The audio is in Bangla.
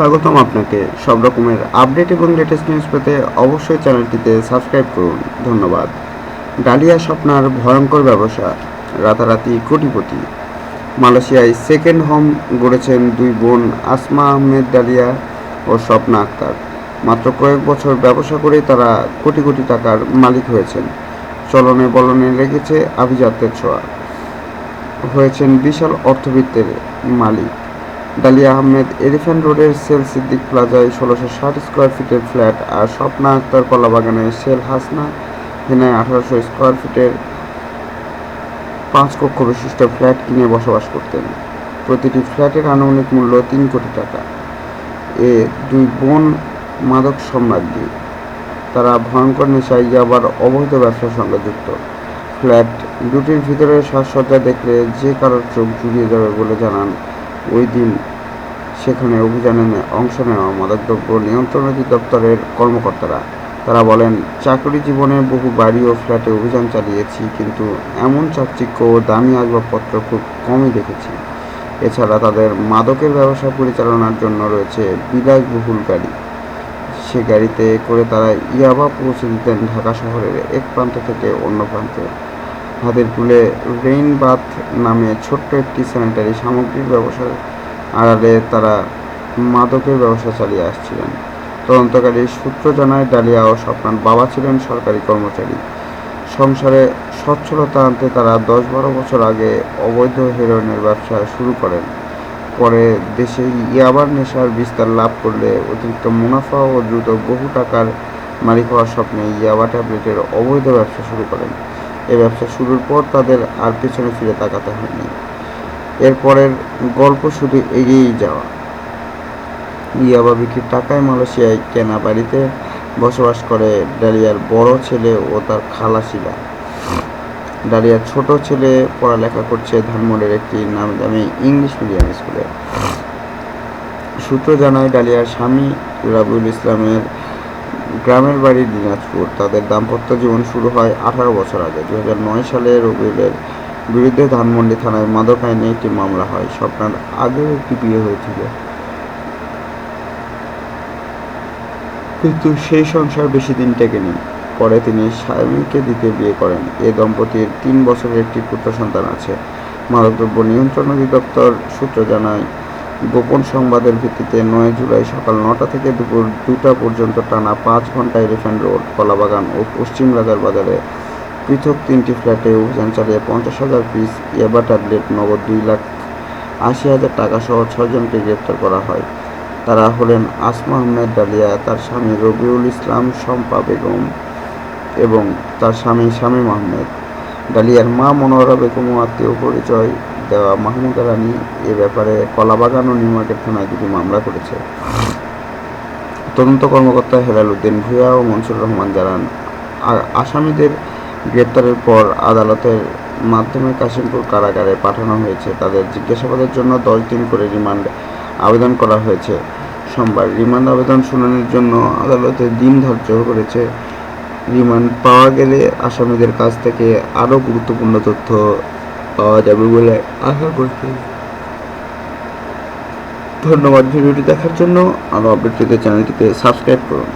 স্বাগতম আপনাকে। সব রকমের আপডেট এবং লেটেস্ট নিউজ পেতে অবশ্যই চ্যানেলটিতে সাবস্ক্রাইব করুন। ধন্যবাদ। ডালিয়া স্বপ্নার ভয়ঙ্কর ব্যবসা, রাতারাতি কোটিপতি। মালয়েশিয়ায় সেকেন্ড হোম গড়েছেন দুই বোন আসমা আহমেদ ডালিয়া ও স্বপ্না আক্তার। মাত্র কয়েক বছর ব্যবসা করেই তারা কোটি কোটি টাকার মালিক হয়েছেন। চলনে বলনে লেগেছে আভিজাত্যের ছোঁয়া। হয়েছেন বিশাল অর্থবিত্তের মালিক। ডালিয়া আহমেদ, এলিফ্যান্ট রোডের সেল সিদ্দিক প্লাজায় ষোলোশো ষাট স্কোয়ার ফিটের ফ্ল্যাট আর স্বপ্না আক্তার কলাবাগানের সেল হাসনা হেনায় আঠারোশো স্কোয়ার ফিটের পাঁচ কক্ষ বিশিষ্ট ফ্ল্যাট কিনে বসবাস করতেন। প্রতিটি ফ্ল্যাটের আনুমানিক মূল্য তিন কোটি টাকা। এ দুই বোন মাদক সম্রাজ্ঞী। তারা ভয়ঙ্কর নেশায় আবার অবৈধ ব্যবসার সঙ্গে যুক্ত। ফ্ল্যাট দুটির ভিতরে সাজসজ্জা দেখলে যে কারোর চোখ জুড়িয়ে যাবে বলে জানান ওই দিন সেখানে অভিযানে অংশ নেওয়া মাদকদ্রব্য নিয়ন্ত্রণ অধিদপ্তরের কর্মকর্তারা। তারা বলেন, চাকরি জীবনে বহু বাড়ি ও ফ্ল্যাটে অভিযান চালিয়েছি, কিন্তু এমন চাকচিক্য ও দামি আসবাবপত্র খুব কমই দেখেছি। এছাড়া তাদের মাদকের ব্যবসা পরিচালনার জন্য রয়েছে বিলাসবহুল গাড়ি। সে গাড়িতে করে তারা ইয়াবা পৌঁছে দিতেন ঢাকা শহরের এক প্রান্ত থেকে অন্য প্রান্তে। হাতের কুলে রেইন বাথ নামে ছোট্ট একটি স্যানিটারি সামগ্রীর ব্যবসার আড়ালে তারা মাদকের ব্যবসা চালিয়ে আসছিলেন। তদন্তকারী সূত্র জানায়, ডালিয়া ও স্বপ্নার বাবা ছিলেন সরকারি কর্মচারী। সংসারে সচ্ছলতা আনতে তারা দশ বারো বছর আগে অবৈধ হেরোইনের ব্যবসা শুরু করেন। পরে দেশে ইয়াবার নেশার বিস্তার লাভ করলে অতিরিক্ত মুনাফা ও দ্রুত বহু টাকার মালিক হওয়ার স্বপ্নে ইয়াবা ট্যাবলেটের অবৈধ ব্যবসা শুরু করেন। এই ব্যবসা শুরুর পর তাদের আর পেছনে ফিরে তাকাতে হয়নি। এরপরের গল্প শুধু এগিয়েই যাওয়া। ইয়াবা বিক্রির টাকায় মালয়েশিয়ায় কেনা বাড়িতে বসবাস করে ডালিয়ার বড় ছেলে ও তার খালা শিলা। ডালিয়ার ছোট ছেলে পড়ালেখা করছে ধানমন্ডির একটি নামদামি ইংলিশ মিডিয়াম স্কুলে। সূত্র জানায়, ডালিয়ার স্বামী রাবিউল ইসলামের গ্রামের বাড়ি দিনাজপুর। তাদের দাম্পত্য জীবন শুরু হয় আঠারো বছর আগে। দু সালে রবিউলের বিরুদ্ধে ধানমন্ডি থানায় মাদক আইনে একটি মামলা হয়। স্বপ্নার আগেও একটি বিয়ে হয়েছিল। কিন্তু সেই সংসার বেশি দিন টেকেনি। পরে তিনি স্বামীকে দিতে বিয়ে করেন। এ দম্পতির তিন বছরের একটি পুত্র সন্তান আছে। মাদকদ্রব্য নিয়ন্ত্রণ অধিদপ্তর সূত্র জানায় গোপন সংবাদের ভিত্তিতে নয় জুলাই সকাল নটা থেকে দুপুর দুটা পর্যন্ত টানা পাঁচ ঘণ্টা এলিফ্যান্ট রোড, কলাবাগান ও পশ্চিম রাজার বাজারে পৃথক তিনটি ফ্ল্যাটে অভিযান চালিয়ে পঞ্চাশ হাজার পিস ইয়াবা ট্যাবলেট নগদ দুই লাখ আশি হাজার টাকা সহ ছয়জনকে গ্রেপ্তার করা হয়। তারা হলেন আসমা আহমেদ ডালিয়া, তার স্বামী রবিউল ইসলাম শম্পা বেগম এবং তার স্বামী শামীম আহমেদ। ডালিয়ার মা মনোহরা বেগম আত্মীয় পরিচয় দেওয়া মাহমুদা রানী এ ব্যাপারে কলাবাগান ও নিউ মার্কেট থানায় দুটি মামলা করেছে। তদন্ত কর্মকর্তা হেলাল উদ্দিন ভূয়া ও মনসুর রহমান জানান আসামিদের গ্রেপ্তারের পর আদালতের মাধ্যমে কাশিমপুর কারাগারে পাঠানো হয়েছে। তাদের জিজ্ঞাসাবাদের জন্য দশ দিন করে রিমান্ড আবেদন করা হয়েছে। সোমবার রিমান্ড আবেদন শুনানির জন্য আদালতে দিন ধার্য করেছে। রিমান্ড পাওয়া গেলে আসামিদের কাছ থেকে আরও গুরুত্বপূর্ণ তথ্য পাওয়া যাবে বলে আশা করছি। ধন্যবাদ ভিডিওটি দেখার জন্য। আরও আপডেট পেতে চ্যানেলটিকে সাবস্ক্রাইব করুন।